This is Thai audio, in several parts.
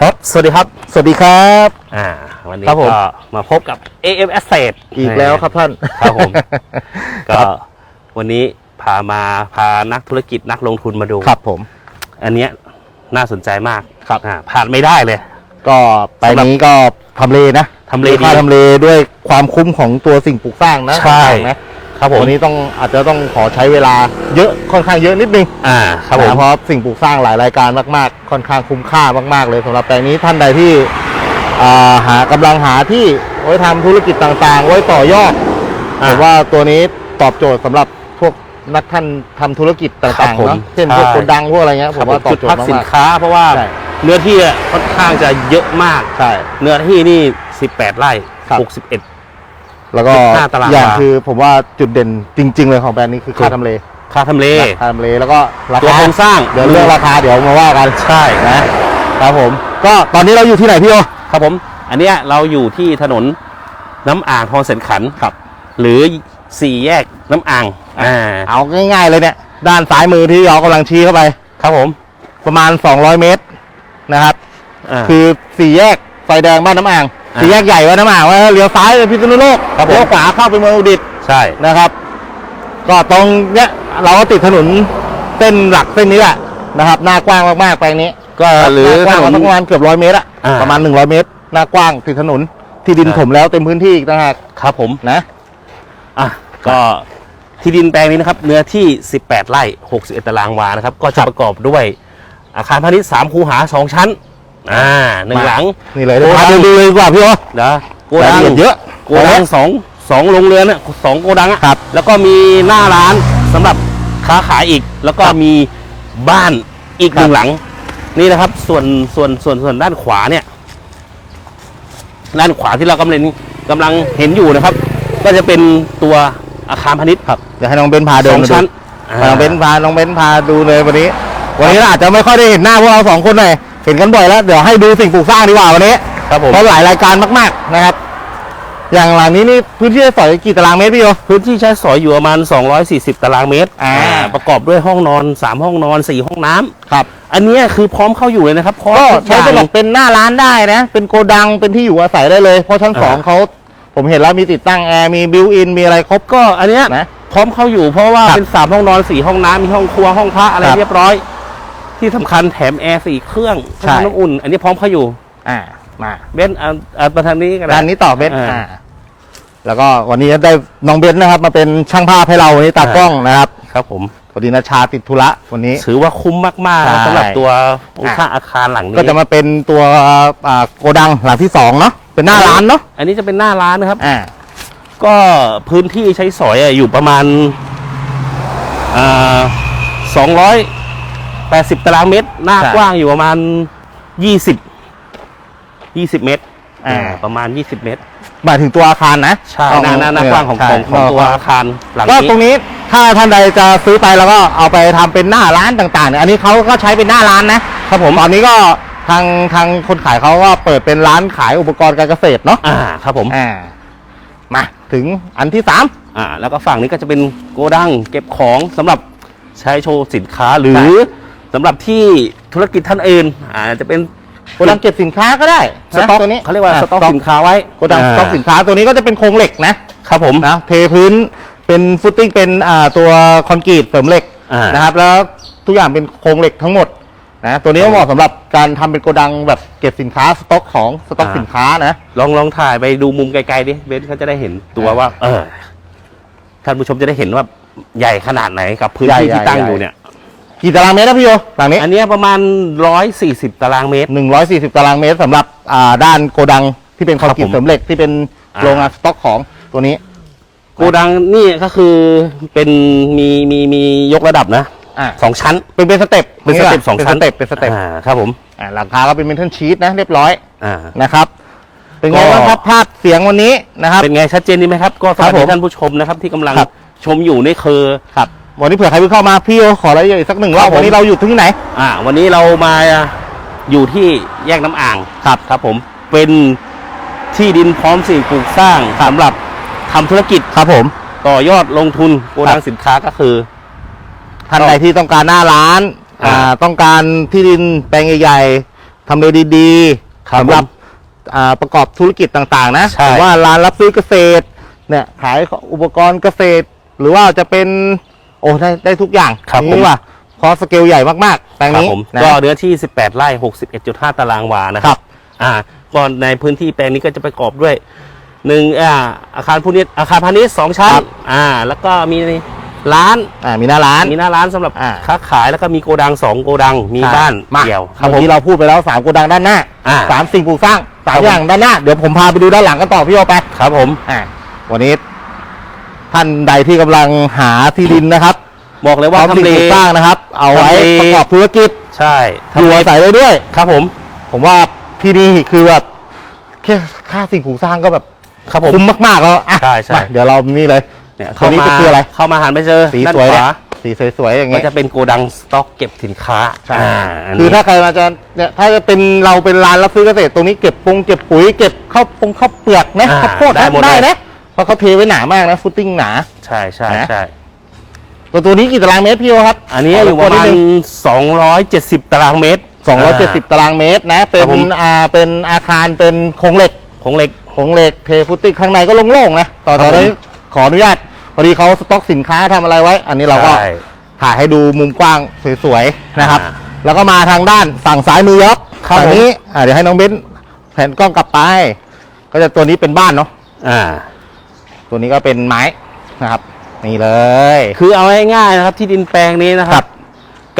ครับ สวัสดีครับ สวัสดีครับ อ่า วันนี้ครับผม ก็มาพบกับ AM Asset อีกแล้วครับท่าน ครับผม ก็วันนี้พามาพานักธุรกิจนักลงทุนมาดู ครับผม อันเนี้ยน่าสนใจมากครับ อ่าผ่านไม่ได้เลย ก็ไปนี้ก็ทำเลนะทำเลดีค่าทำเลด้วยความคุ้มของตัวสิ่งปลูกสร้างนะใช่ ต่างๆนะ ครับผมวันนี้ต้องอาจจะต้องขอใช้เวลาเยอะค่อนข้างเยอะนิดนึงอ่าครับผมนะเพราะสิ่งปลูกสร้างหลายรายการมาก ๆ ค่อนข้างคุ้มค่ามาก ๆ เลยสำหรับแปลงนี้ท่านใดที่อ่าหากำลังหาที่ไว้ทำธุรกิจต่างๆ ไว้ต่อยอดอ่าผมว่าตัวนี้ตอบโจทย์สำหรับพวกนักท่านทำธุรกิจครัต่าบงผๆมเนาะเช่นพวกใช่ โกดังพวกอะไรเงี้ยผครัมบว่าตอบจุดโจทพักย์สินมาก ค้า เพราะว่าใช่ เนื้อที่อะค่อนข้างจะเยอะมาก ๆใช่ เนื้อที่นี่ 18 ไร่ครับ61 แล้วก็15ตารางอย่างวาคือผมว่าจุดเด่นจริง ๆ เลยของแบรนด์นี้คือค่าทำเลค่าทำเลค่าทำเลแล้วก็ราตัวคาโครงสร้างเดี๋ยวเรื่องราคาเดี๋ยวมาว่ากันใช่นะครับผม ก็ตอนนี้เราอยู่ที่ไหนพี่โอ ครับผม อันเนี้ยเราอยู่ที่ถนนน้ำอ่างทองเสนขันครับ หรือสี่แยกน้ำอ่างอ่าเอาง่ายๆเลยเนี่ย ด้านซ้ายมือที่เรากำลังชี้เข้าไป ครับผมประมาณ 200 เมตรนะครับ อ่าคือสี่แยกไฟแดงบ้านน้ำอ่างอ่า สี่แยกใหญ่บ้านน้ำอ่างว่าเลี้ยวซ้ายไปพิษณุโลกครับผม เลี้ยวขวาเข้าไปเมืองอุดิตถ์ใช่ นะครับ ก็ตรงเนี้ยเราก็ติดถนนเส้นหลักเส้นนี้แหละนะครับ หน้ากว้างมากๆแปลงนี้ก็หรือหน้ากถว้างนนประมาณเกือบร้อยเมตรอะอ่า ประมาณ100เมตร หน้ากว้างติดถนนที่ดินใช่ถมแล้วเต็มพื้นที่อีกต่างหากครับผม นะอะก็ที่ดินแปลงนี้นะครับ เนื้อที่ 18 ไร่ 61 ตารางวานะครับ ก็จะประกอบด้วยอาคารพาณิชย์ 3 คูหา 2 ชั้น อ่าหนึ่งมาหลังนี่เลยโกดังพาดูเลยดีกว่าพี่โอนะโกรายดัละงเอียดเยอะโกดังสองสองโรงเรือนน่ะสองโกดังอะครับแล้วก็มีหน้าร้านสำหรับค้าขายอีก แล้วก็มีบ้านอีกหนึ่งหลัง นี่นะครับ ส่วนส่วนส่วนส่วนด้านขวาเนี่ย ด้านขวาที่เรากำลังกำลังเห็นอยู่นะครับ ก็จะเป็นตัวอาคารพาณิชย์ครับเดี๋ยวให้น้องเบนพาเดิสนองมาดูชั้นให้น้องเบนพาน้องเบนพาดูเลยวันนี้ วันนี้เราอาจจะไม่ค่อยได้เห็นหน้าพวกเราสองคนหน่อย เห็นกันบ่อยแล้ว เดี๋ยวให้ดูสิ่งปลูกสร้างดีกว่าวันนี้ครับผมเพราะหลายรายการมาก ๆนะครับ อย่างหลังนี้นี่พื้นที่สอยกี่ตารางเมตรพี่โอพื้นที่ใช้สอยอยู่ประมาณ 240 ตารางเมตรอ่าประกอบด้วยห้องนอน 3 ห้องนอน 4 ห้องน้ำครับ อันเนี้ยคือพร้อมเข้าอยู่เลยนะครับพร้อมก็ทุกอใช้ย่างสำหรับเป็นหน้าร้านได้นะ เป็นโกดังเป็นที่อยู่อาศัยได้เลย เพราะชั้นสองอ่า เขาผมเห็นแล้วมีติดตั้งแอร์มีบิวอินมีอะไรครบก็อันเนี้ยนะ พร้อมเข้าอยู่เพราะว่าครับเป็นสามห้องนอนสี่ห้องน้ำมีห้องครัวห้องพระอะไรครับ เรียบร้อย ที่สำคัญแถมแอร์สี่เครื่องใช่ น้ำอุ่น อันนี้พร้อมเข้าอยู่ อ่ามาเบนซ์อ่าอ่าประธานนี้กัน ด้านนี้ต่อเบนอ่า อ่าแล้วก็วันนี้ได้น้องเบนนะครับ มาเป็นช่างภาพให้เราวันนี้ตากล้องนะครับครับผมพอดีนาชาติดธุระวันนี้ ถือว่าคุ้มมากๆนะใช่ สำหรับตัวโครงสร้างอาคารหลังนี้ก็จะมาเป็นตัวอ่าโกดังหลังที่สองเนาะเป็นหน้าร้านเนาะอันนี้จะเป็นหน้าร้านนะครับ อ่า ก็พื้นที่ใช้สอยอะอยู่ประมาณอ่าสองร้อย แปดสิบตารางเมตร หน้ากว้างอยู่ประมาณยี่สิบยี่สิบเมตรอ่าอ่าประมาณยี่สิบเมตรหมายถึงตัวอาคารนะใช่หน้าหน้าหน้ากว้างของใช่ของของตัวอาคารหลังก็นี้ตรงนี้ถ้าท่านใดจะซื้อไปแล้วก็เอาไปทำเป็นหน้าร้านต่างๆเนี่ยอันนี้เขาก็ใช้เป็นหน้าร้านนะครับผมตอนนี้ก็ทางทางคนขายเขาก็เปิดเป็นร้านขายอุปกรณ์การเกษตรเนาะอ่าครับผมอ่ามาถึงอันที่สาม อ่าแล้วก็ฝั่งนี้ก็จะเป็นโกดังเก็บของสำหรับใช้โชว์สินค้าหรือ สำหรับที่ธุรกิจท่านอื่นอ่าจะเป็น โกดังเก็บสินค้าก็ได้สต็อกนะตัวนี้เขาเรียกว่าสต็อกสินค้าไว้โกดังสต็อกสินค้าตัวนี้ก็จะเป็นโครงเหล็กนะครับผม นะเทพื้นเป็นฟุตติ้งเป็นอ่าตัวคอนกรีตเสริมเหล็กอ่านนะครับ แล้วทุกอย่างเป็นโครงเหล็กทั้งหมดนะตัวนี้ก็เหมาะสำหรับการทำเป็นโกดังแบบเก็บสินค้าสต็อกของสต็อกอ่า สินค้านะ ลองลองถ่ายไปดูมุมไกลๆดิเบนซ์เขาจะได้เห็นตัวว่า เออท่านผู้ชมจะได้เห็นว่าใหญ่ขนาดไหนกับพื้นที่ใหญ่ที่ตั้งใหญ่ อยู่เนี่ย กี่ตารางเมตรนะพี่โยหลังนี้อันเนี้ยประมาณ 140 ตารางเมตร 140 ตารางเมตรสำหรับอ่าด้านโกดังที่เป็นคอนกรีครับผมตเสริมเหล็กที่เป็นอ่าโรงงานสต็อกของตัวนี้ โกดังนี่ก็คือเป็นมีมีมียกระดับนะอ่าสองชั้น เป็นเป็นสเต็ปเป็นสเต็ปสองเป็นชั้สนเต็ปเป็นสเต็ปอ่าครับผมอ่าหลังคาก็เป็นเมทัลชีตนะเรียบร้อยอ่านะครับเป็นไงก็บ้างครับภาพเสียงวันนี้นะครับ เป็นไงชัดเจนดีไหมครับ ก็สครัวับสผดีมท่านผู้ชมนะครับที่กำลังครับชมอยู่นี่คือครับ วันนี้เผื่อใครเพิ่งเข้ามาพี่โยขอรายละเอียดอีกสักหนึ่งรอบครับผม วันนี้เราอยู่ที่ไหน อ่า วันนี้เรามาอยู่ที่แยกน้ำอ่างครับครับผมเป็นที่ดินพร้อมสิ่งปลูกสร้างสำหรับทำธุรกิจครับผม ต่อยอดลงทุนโกดังสินค้าก็คือ ท่านใดที่ต้องการหน้าร้านอ่าอ่าต้องการที่ดินแปลงใหญ่ๆทำเลดีครับๆสำหรับอ่าประกอบธุรกิจต่างๆ นะใช่ หรือว่าร้านรับซื้อเกษตรเนี่ยขายอุปกรณ์เกษตร หรือว่าจะเป็น โอ้ได้ได้ทุกอย่างครับผม นี่ว่าเพราะสเกลใหญ่มากๆแปลงครับนี้ผมนะ ก็เนื้อที่ 18 ไร่ 61.5 ตารางวานะคครัรับบ อ่าก็ในพื้นที่แปลงนี้ก็จะประกอบด้วยหนึ่งอ่าอาคารพาณิชย์อาคารพาณิชย์สองชั้นครับอ่า แล้วก็มีร้านอ่ามีหน้าร้าน มีหน้าร้านสำหรับอ่า ค้าขายแล้วก็มีโกดังสองโกดังมีบ้านมาเดี่ยวครับผมที่เราพูดไปแล้วสามโกดังด้านหน้าอ่า สามสิ่งปลูกสร้างสามครับผม อย่างด้านหน้า เดี๋ยวผมพาไปดูด้านหลังกันต่อพี่โอไปครับผม อ่าวันนี้ ท่านใดที่กำลังหาที่ดินนะครับบอกเลยพร้ว่าอมสิ่งทำเลปลูกสร้างนะครับ เอาไว้ทำเลประกอบธุรกิจใช่อยู่อาศัยได้ด้วย ครับผม ผมว่าที่นี่คือแบบแค่ค่าสิ่งปลูกสร้างก็แบบครับผมคุ้มมากๆแล้วอะใช่ใช่มาเดี๋ยวเรานี่เลยเนี่ยตัวนี้จะคืออะไร เข้ามาหันไปเจอสีด้านสวยขเนี่วายสีสวยๆอย่างก็เงี้ยจะเป็นโกดังสต็อกเก็บสินค้าใช่อ่าอันคือนี้ถ้าใครมาจะเนี่ยถ้าจะเป็นเราเป็นร้านรับซื้อเกษตรตรงนี้เก็บปงเก็บปุ๋ยเก็บข้าวปงข้าวเปลือกนะอ่าข้าวโพดได้หมดได้เลยนะ เพราะเขาเทไว้หนามากนะฟุตติ้งหนา ใช่ใช่นะใช่ตัวตัวนี้กี่ตารางเมตรพี่โอครับ อันนี้อยู่ประมาณ270 ตารางเมตรสองร้อยเจ็ดสิบตารางเมตรนะ เป็ครันบผมอ่าเป็นอาคารเป็นโครงเหล็กของเหล็กโครงเหล็กเทฟุตติ้งข้างในก็โล่งๆนะต่อครัต่อบผมนี้ขออนุญาตพอดีเขาสต็อกสินค้าทำอะไรไว้ อันนี้เราก็ใช่ถ่ายให้ดูมุมกว้างสวยๆนะครับอ่าแล้วก็มาทางด้านฝั่งซ้ายมือยกครับฝั่งนี้อ่าเดี๋ยวให้น้องเบ้นแผ่นกล้องกลับไป ก็จะตัวนี้เป็นบ้านเนาะอ่า ตัวนี้ก็เป็นไม้นะครับ นี่เลย คือเอาง่ายๆนะครับ ที่ดินแปลงนี้นะคครัรับบ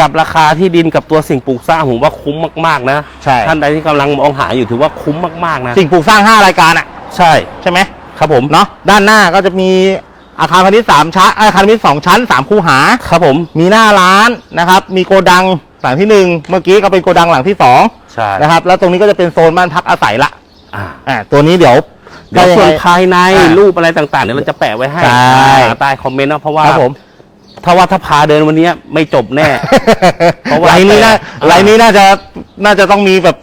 กับราคาที่ดินกับตัวสิ่งปลูกสร้างผมว่าคุ้มมากๆนะใช่ ท่านใดที่กำลังมองหาอยู่ถือว่าคุ้มมากๆนะสิ่งปลูกสร้าง 5 รายการอะ ใช่ ใช่ไหมครับผมเนาะด้านหน้าก็จะมีอาคารพาณิชย์สามชั้นอาคารพาณิชย์สองชั้นสามคูหา ครับผมมีหน้าร้านนะครับ มีโกดังหลังที่หนึ่งเมื่อกี้ก็เป็นโกดังหลังที่สองใช่นะครับ แล้วตรงนี้ก็จะเป็นโซนบ้านพักอาศัยละอ่า อ่าตัวนี้เดี๋ยว เดี๋ยวส่วนได้ยังไงภายในอ่ารูปอะไรต่างๆเดี๋ยวเราจะแปะไว้ให้ใช่ อ่าใต้คอมเมนต์นะเพราะว่าครับผม ถ้าว่าถ้าพาเดินวันนี้ไม่จบแน่ เพราะว่าไลน์นี้น่าแต่ ไลน์นี้น่าจะน่าจะต้องมีแบบ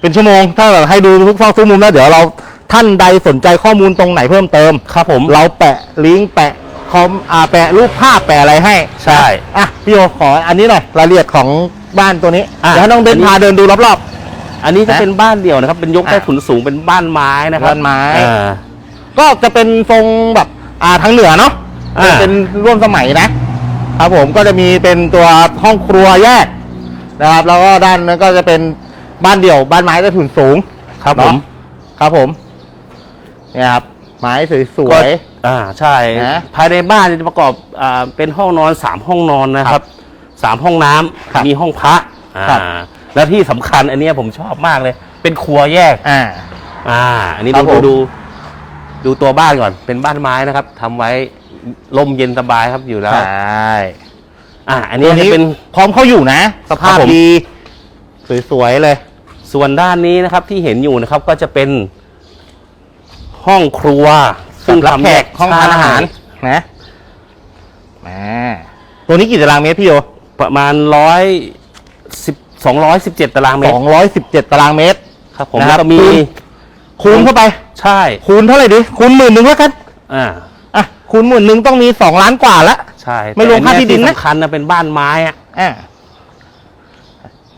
เป็นชั่วโมง ถ้าแบบให้ดูทุกซอกทุกมุมแล้วเดี๋ยวเราท่านใดสนใจข้อมูลตรงไหนเพิ่มเติม ครับผม เราแปะลิงก์แปะคอมอ่าแปะรูปภาพแปะอะไรให้ใช่ อะพี่โอขออันนี้หน่อยรายละเอียดของบ้านตัวนี้อะ เดี๋ยวให้น้องเบนอันนี้พาเดินดูรอบ อันนี้จะนะเป็นบ้านเดี่ยวนะครับ เป็นยกใต้อ่าถุนสูงเป็นบ้านไม้นะครับบ้านไม้อ่าๆก็จะเป็นทรงแบบอ่าทางเหนือเนาะอ่าเป็นร่วมสมัยนะครับผมก็จะมีเป็นตัวห้องครัวแยกนะครับ แล้วก็ด้านนั้นก็จะเป็นบ้านเดี่ยว บ้านไม้ใต้ถุนสูง ครับผมเนาะครับผมเนี่ยครับไม้สวก็ยอ่าใช่นะภายในบ้านจะประกอบอ่าเป็นห้องนอนสามห้องนอนนะครับสามห้องน้ำครับมีห้องพระอ่าครับ แล้วที่สำคัญอันเนี้ยผมชอบมากเลย เป็นครัวแยกๆอ่า อ่า อันนี้ครัดูบผมดูดูดูตัวบ้านก่อน เป็นบ้านไม้นะครับทำไว้ลมเย็นสบายครับอยู่แล้ว ใช่อ่า อันนี้ตัวจะนี้เป็นพร้อมเข้าอยู่นะ สภาพครับผม ดีสวยๆเลย ส่วนด้านนี้นะครับที่เห็นอยู่นะครับก็จะเป็นห้องครัวซึ่งรับทำแขกห้องทานอาหารใช่นะแหมาตัวนี้กี่ตารางเมตรพี่โยประมาณร้อยสิบ สองร้อยสิบเจ็ดตารางเมสตอรงร้อยสิบเจ็ดตารางเมตรครับผมนะครับแล้วก็มีคูณคูณเข้าไป ใช่คูณเท่าไหร่ดิ คูณหมื่นหนึ่งแล้วกัน อ่าอะ คูณหมื่นหนึ่งต้องมีสองล้านกว่าละ ใช่ไม่รวมแต่ค่าที่ดินนะสำคัญนะเป็นบ้านไม้อะ อะ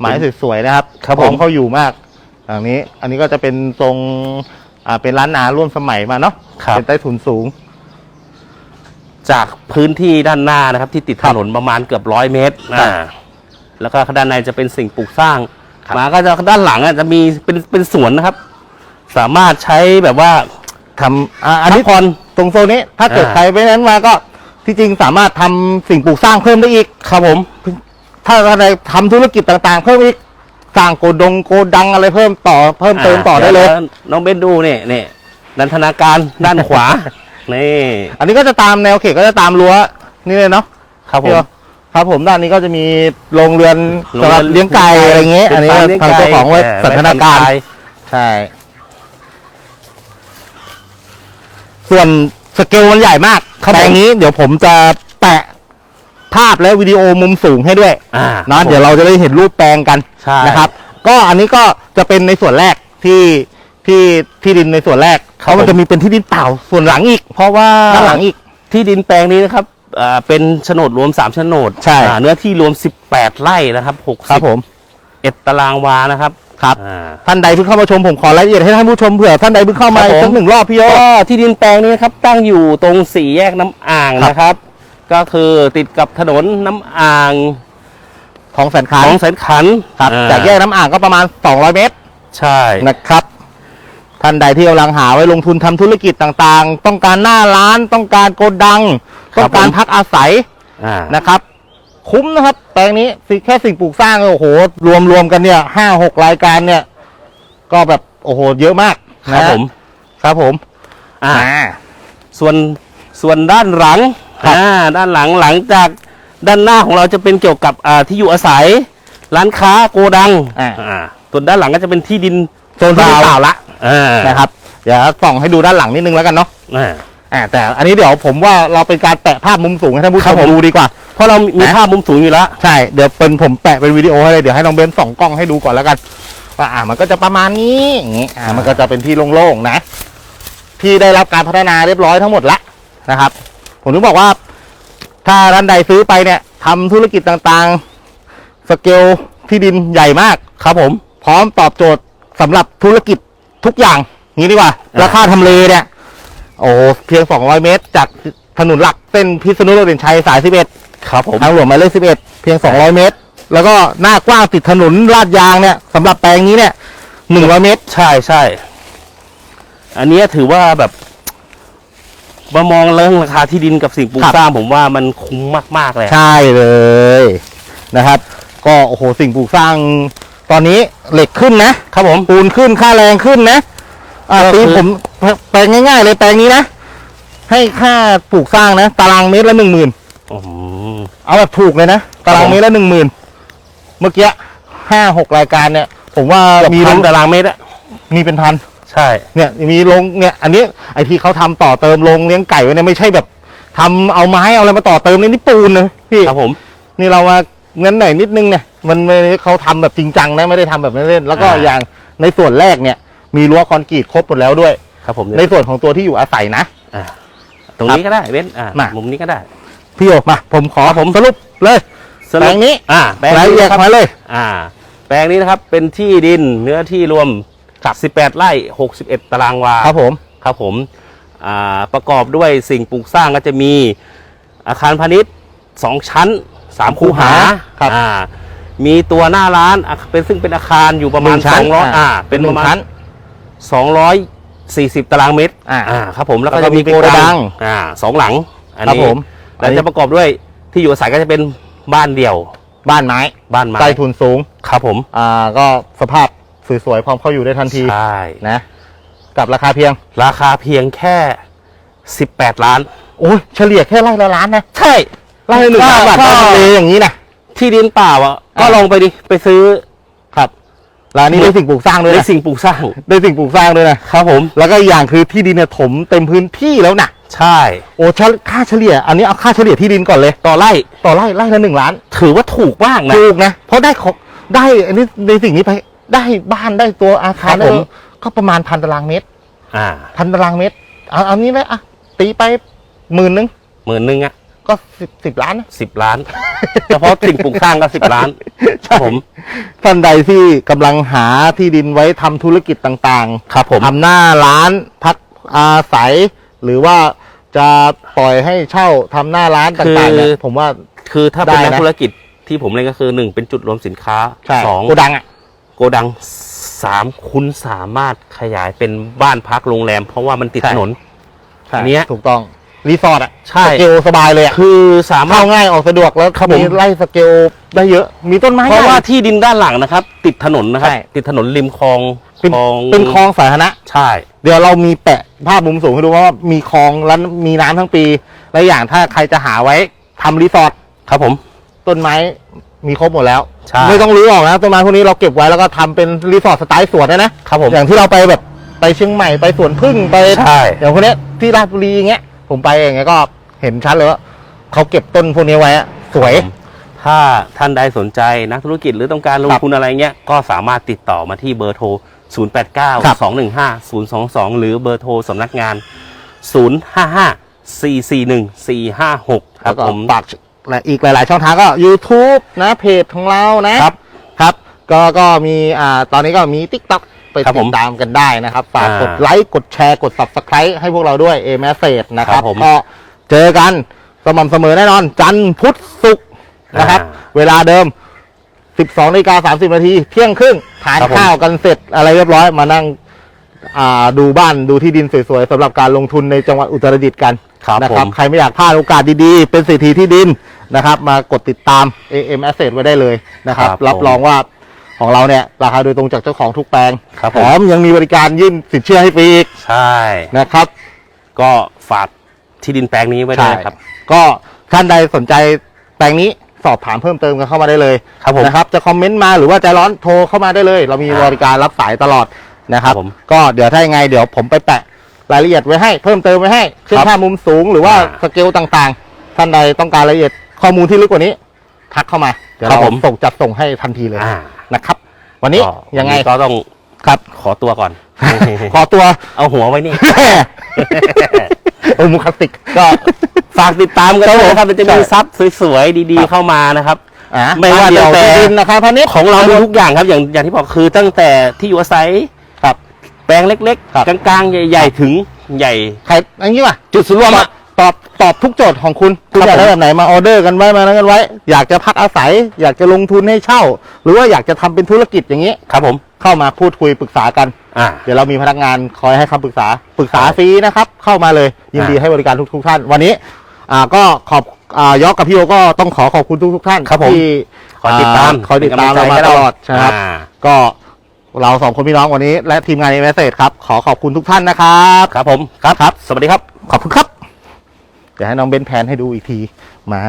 ไม้สวยๆนะครับครับพร้อผมเข้าอยู่มากอย่างนี้ อันนี้ก็จะเป็นทรงอ่าเป็นร้านนาร่วมสมัยมาเนาะครับเป็นใต้ถุนสูง จากพื้นที่ด้านหน้านะครับ ที่ติดครัถบนนประมาณเกือบร้อยเมตรครับ อ่า แล้วก็ด้านในจะเป็นสิ่งปลูกสร้างครับมาก็จะด้านหลังอะจะมีเป็นเป็นสวนนะครับ สามารถใช้แบบว่าทำอ่าอันนี้พักผ่อนตรงโซนนี้ ถ้าเกิดอ่าใครไปนั้นมาก็ที่จริงสามารถทำสิ่งปลูกสร้างเพิ่มได้อีก ครับผม ถ้าอะไรทำธุรกิจต่างๆ เพิ่มอีกสร้างโกดงโกดังอะไรเพิ่มต่อเพิ่มเติมต่อได้เลย วน้องเบนดูเนี่ยเนี่ยนันทนาการด้านขวา นี่อันนี้ก็จะตามแนวเขตก็จะตามรั้วนี่เลยเนาะ ครับผมพี่ว่า ครับผมด้านนี้ก็จะมีโรงเรือนโรงสำหรับเรือนเลี้ยงไก่อะไรเงี้ยเป็อันนี้ฟก็ร์มลี้ยทางเจ้าของไว้เสันทนาการไว้ผ่อนคลยใช่ ส่วนสเกลมันใหญ่มากครับแปลงนี้ เดี๋ยวผมจะแปะภาพและวิดีโอมุมสูงให้ด้วยอ่าเนาะเดี๋ยวเราจะได้เห็นรูปแปลงกันใช่นะครับ ก็อันนี้ก็จะเป็นในส่วนแรกที่ที่ที่ดินในส่วนแรกครับเขามันผมจะมีเป็นที่ดินเปล่าส่วนหลังอีก เพราะว่าด้านหลังอีกที่ดินแปลงนี้นะครับ อ่าเป็นโฉนดรวมสามโฉนดใช่ อ่าเนื้อที่รวม18ไร่นะครับครับผม61ตารางวานะครับครับ อ่า ท่านใดเพิ่งเข้ามาชมผมขอรายละเอียดให้ท่านผู้ชมเผื่อท่านใดเพิ่งเข้ามาครับผม สักหนึ่งรอบพี่โย ก็ที่ดินแปลงนี้นะครับตั้งอยู่ตรงสี่แยกน้ำอ่างครับ นะครับ ก็คือติดกับถนนน้ำอ่างของแสนขันของแสนขันครับอ่จากแยกน้ำอ่างก็ประมาณ 200 เมตรใช่ นะครับ ท่านใดที่กำลังหาไว้ลงทุนทำธุรกิจต่างๆ ต้องการหน้าร้านต้องการโกดัง ต้องการพักอาศัยอ่านะครับ คุ้มนะครับแปลงนี้สิแค่สิ่งปลูกสร้างโอ้โห รวมรวมกันเนี่ยห้าหกรายการเนี่ย ก็แบบโอ้โห เยอะมากคนะรับผม ครับผมอ่าอ่า ส่วนส่วนด้านหลังครับอ่าด้านหลังหลังจากด้านหน้าของเราจะเป็นเกี่ยวกับอ่าที่อยู่อาศัย ร้านค้าโกดังอ่าอ่าส่วนด้านหลังก็จะเป็นที่ดินโซนที่เปล่าละ อ่านะครับเดี๋ยวส่องให้ดูด้านหลังนิดนึงแล้วกันเนาะอ่าอ่าแต่อันนี้เดี๋ยวผมว่าเราเป็นการแปะภาพมุมสูงให้ท่านผู้ชครับมผมดูดีกว่า เพราะเรามีนะภาพมุมสูงอยู่แล้ว ใช่เดี๋ยวเป็นผมแปะเป็นวิดีโอให้เลยเดี๋ยวให้น้องเบนซ์ส่องกล้องให้ดูก่อนแล้วกันว่าอ่ามันก็จะประมาณนี้อย่างงี้อ่ามันก็จะเป็นที่โล่งๆนะ ที่ได้รับการพัฒนาเรียบร้อยทั้งหมดละนะครับ ผมถึงบอกว่า ถ้าท่านใดซื้อไปเนี่ยทำธุรกิจต่างๆ สเกลที่ดินใหญ่มากครับผม พร้อมตอบโจทย์สำหรับธุรกิจ ทุกอย่างงี้ดีกว่าอ่า ราคาทำเลเนี่ย โอ้โหเพียง 200 เมตร จากถนนหลักเส้นพิษณุโลกเด่นชัยสาย 11 ครับผมทางหลวงหมายเลข 11 เพียง 200 เมตร แล้วก็หน้ากว้างติดถนนลาดยางเนี่ยสำหรับแปลงนี้เนี่ย100 เมตร ใช่ใช่ อันเนี้ยถือว่าแบบมามองเรื่องราคาที่ดินกับสิ่งปลูกครับสร้างผมว่ามันคุ้มมาก ๆ เลย ใช่เลยนะครับ ก็โอ้โหสิ่งปลูกสร้าง ตอนนี้เหล็กขึ้นนะครับผมปูนขึ้นค่าแรงขึ้นนะอ่าก็ตีคือผมแปลงง่าย ๆ เลยแปลงนี้นะ ให้ค่าปลูกสร้างนะ ตารางเมตรละหนึ่งหมื่นอืม เอาแบบถูกเลยนะ ตารางผมเมตรละหนึ่งหมื่นเมื่อกี้ห้าหกรายการเนี่ย ผมว่ามีมีพัลนงตารางเมตรอะมีเป็นพัน ใช่ เนี่ยมีลงเนี่ย อันนี้ไอที่เขาทำต่อเติมลงเลี้ยงไก่ไว้เนี่ยไม่ใช่แบบทำเอาไม้เอาอะไรมาต่อเติมเลยนี่ปูนนะพี่ ครับผม นี่เรามา เงินหน่อยนิดนึงเนี่ยมันไม่ได้เขาทำแบบจริงจังนะไม่ได้ทำแบบเล่นๆแล้วก็อ่าอย่างในส่วนแรกเนี่ย มีรั้วคอนกรีตครบหมดแล้วด้วย ครับผมในส่วนของตัวที่อยู่อาศัยนะอ่าตรงนี้ก็ได้เว้นอ่ามามุมนี้ก็ได้ พี่โอมา ผมขอผมสรุปเลยสรุปแปลงนี้อ่าแปลงรายละนี้เอียดนะครับมาเลย อ่า แปลงนี้นะครับเป็นที่ดินเนื้อที่รวม18ไร่61ตารางวาครับผมครับผมอ่าประกอบด้วยสิ่งปลูกสร้างก็จะมีอาคารพาณิชย์สองชั้น สามคูหาครับอ่า มีตัวหน้าร้านอะเป็นซึ่งเป็นอาคารอยู่ประมาณหนึ่งชั้นสองร้อยอ่าอ่าเป็นหนึ่ปงระมาชั้ณนสองร้อยสี่สิบตารางเมตรอ่าครับผมแล้วก็แล้วก็จะมีมีโกดังอ่าสองหลังอันครับนี้ผมแล้วจะประกอบด้วยที่อยู่อาศัยก็จะเป็นบ้านเดี่ยวบ้านไม้บ้านไม้ใต้ทุนสูง ครับผมอ่าก็สภาพสวยๆพร้อมเข้าอยู่ได้ทันทีใช่นะกับราคาเพียง ราคาเพียงแค่ 18 ล้าน โอ้ยเฉลี่ยแค่ไร่ละล้านนะ ใช่ ไร่ละหนึ่งล้านบาทก็ต่อทะเลอย่างนี้นะที่ดินเปล่าอะก็อ่าลองไปดิไปซื้อ ครับแล้วอันนี้ได้สิ่งปลูกสร้างด้วยในนะสิ่งปลูกสร้างได้สิ่งปลูกสร้างด้วยนะครับผม แล้วก็อีกอย่างคือที่ดินเนี่ยถมเต็มพื้นที่แล้วนะใช่ โอ้เฉลค่าเฉลี่ย อันนี้เอาค่าเฉลี่ยที่ดินก่อนเลย ต่อไร่ต่อไร่ไร่ละหนึ่งล้านถือว่าถูกมากนะ ถูกนะเพราะได้ของได้อันนี้ในสิ่งนี้ไปได้บ้านได้ตัวอาคารครับได้ผม ก็ประมาณพันตารางเมตรอ่าพันตารางเมตรเอาเอานี้ไหมอะตีไปหมื่นนึงหมื่นหนึ่งอะ ก็สิบสิบล้านนะ สิบล้าน เฉพาะสิ่งปลูกสร้างก็สิบล้านครับผม ท่านใดที่กำลังหาที่ดินไว้ทำธุรกิจต่างครับผม ๆทำหน้าร้านพักอาศัย หรือว่าจะปล่อยให้เช่าทำหน้าร้านต่างๆเนี่ยผมว่า คือถ้าเป็นได้นันะกธุรกิจที่ผมเล่นก็คือหนึ่งเป็นจุดรวมสินค้าใช่สองโกดังอะ โกดังสามคุณสามารถขยายเป็นบ้านพักโรงแรม เพราะว่ามันติดใช่ ถนนใช่อันเนี้ย ถูกต้อง รีสอร์ทอะใช่ สเกลสบายเลยอะคือสามารเข้าถ ง่ายออกสะดวกแล้วครับผม มีไล่สเกลได้เยอะ มีต้นไม้เพราะว่าใหญ่ที่ดินด้านหลังนะครับ ติดถนนนะครับ ใช่ ติดถนนริมคลองเป็นคลองเป็นคลองสาธารณะ ใช่ เดี๋ยวเรามีแปะภาพมุมสูงให้ดูว่ามีคลองแล้วมีน้ำทั้งปี และอย่างถ้าใครจะหาไว้ทำรีสอร์ทครับผม ต้นไม้มีครบหมดแล้ว ใช่ ไม่ต้องรื้อออกนะต้นไม้พวกนี้เราเก็บไว้แล้วก็ทำเป็นรีสอร์ทสไตล์สวนได้นะครับผม อย่างที่เราไปแบบไปเชียงใหม่ไปสวนพึ่งไปใช่ อย่างพวกเนี้ยที่ราชบุรีอย่างเงี้ย ผมไปอย่างเงี้ยก็เห็นชัดเลยว่าเขาเก็บต้นพวกนี้ไว้อะสวย ครับผมถ้าท่านใดสนใจนักธุรกิจหรือต้องการลงครับทุนอะไรเงี้ย ก็สามารถติดต่อมาที่เบอร์โทร 089 ครับ 215 022 หรือเบอร์โทรสำนักงาน 055 441 456ครัแล้บวก็ผมฝากและอีกหลาย ๆ ช่องทางก็ YouTube นะเพจของเรานะครับ ครับ ก็ก็มีอ่าตอนนี้ก็มี t ิ k t o k ไปครับผติมดตามกันได้นะครับฝากอ่ากดไลค์กดแชร์กด subscribe ให้พวกเราด้วย a m s เ g นะครับครับผมก็เจอกันสม่ำเสมอแน่นอน จันทร์พุธศุกร์นะครับ อ่าเวลาเดิม 12นาฬิกา30 นาที เที่ยงครึ่งทานครับผม ข้าวกันเสร็จอะไรเรียบร้อยมานั่งอ่าดูบ้านดูที่ดินสวยๆสำหรับการลงทุนในจังหวัดอุตรดิตถ์กัน ครับนะผครับม ใครไม่อยากพลาดโอกาสดีๆ เป็นเศรษฐีที่ดินนะครับ มากดติดตาม AM Asset ไว้ได้เลยนะครับ ครับรับผม รองว่า ของเราเนี่ยราคาโดยตรงจากเจ้าของทุกแปลงครับแถผมมยังมีบริการยื่นสินเชื่อให้ฟรีอีกใช่ นะครับ ก็ฝากที่ดินแปลงนี้ไว้ด้วยนะครับ ก็ท่านใดสนใจแปลงนี้สอบถามเพิ่มเติมกันเข้ามาได้เลยครับผม นะครับ จะคอมเมนต์มาหรือว่าใจร้อนโทรเข้ามาได้เลย เรามีอ่าบริการรับสายตลอดนะครับ ครับผมก็เดี๋ยวถ้ายังไงเดี๋ยวผมไปแปะรายละเอียดไว้ให้ เพิ่มเติมไว้ให้เช่นครับภาพมุมสูงหรือว่าอ่าสเกลต่างๆ ท่านใดต้องการรายละเอียดข้อมูลที่ลึกกว่านี้ ทักเข้ามาเดี๋ยวครับเราผม ส่งจัดส่งให้ทันทีเลย อ่า นะครับ วันนี้ก็ยังไงวันนี้ก็ต้องครับขอตัวก่อน ขอตัวเอาหัวไว้นี่โอ้มุคลาสสิกก็ฝากติดตามกันครับด้วยนะครับผมมันจะมีใช่ซับสวยๆดีครับๆเข้ามานะครับอะไม่ว่าเดียวตั้งแต่ที่ดินนะครับพาณิชย์ของเรามีทุกอย่างครับอย่างอย่างที่บอกคือตั้งแต่ที่อยู่อาศัยครับ แปลงเล็กครับๆกลางๆ ใหญ่ ๆ ถึงใหญ่ใครอันนี้ป่ะจุดศูนย์รวมอะ ตอบตอบทุกโจทย์ของคุณคุณครับอยากได้ผมแบบไหนมาออเดอร์กันไว้มาแล้วกันไว้ อยากจะพักอาศัย อยากจะลงทุนให้เช่า หรือว่าอยากจะทำเป็นธุรกิจอย่างนี้ครับผมเข้ามาพูดคุยปรึกษากันอ่าเดี๋ยวเรามีพนักงานคอยให้คำปรึกษาปรึกษาฟรีนะครับ เข้ามาเลยยินดีอ่าให้บริการทุกทุกๆท่าน วันนี้อ่าก็ขอบอ่ายอกกับพี่โอก็ต้องขอขอบคุณทุกทุกๆท่านครับผมที่คอยติดตามคอยติดตามป็เรานกำลังใจมาให้ตลอดนะครับอ่าก็เราสองคนพี่น้องวันนี้ และทีมงานเอเมสเซครับ ขอขอบคุณทุกท่านนะครับ ครับผมครับครับ สวัสดีครับ ขอบคุณครับ เดี๋ยวให้น้องเบนแพนให้ดูอีกทีมา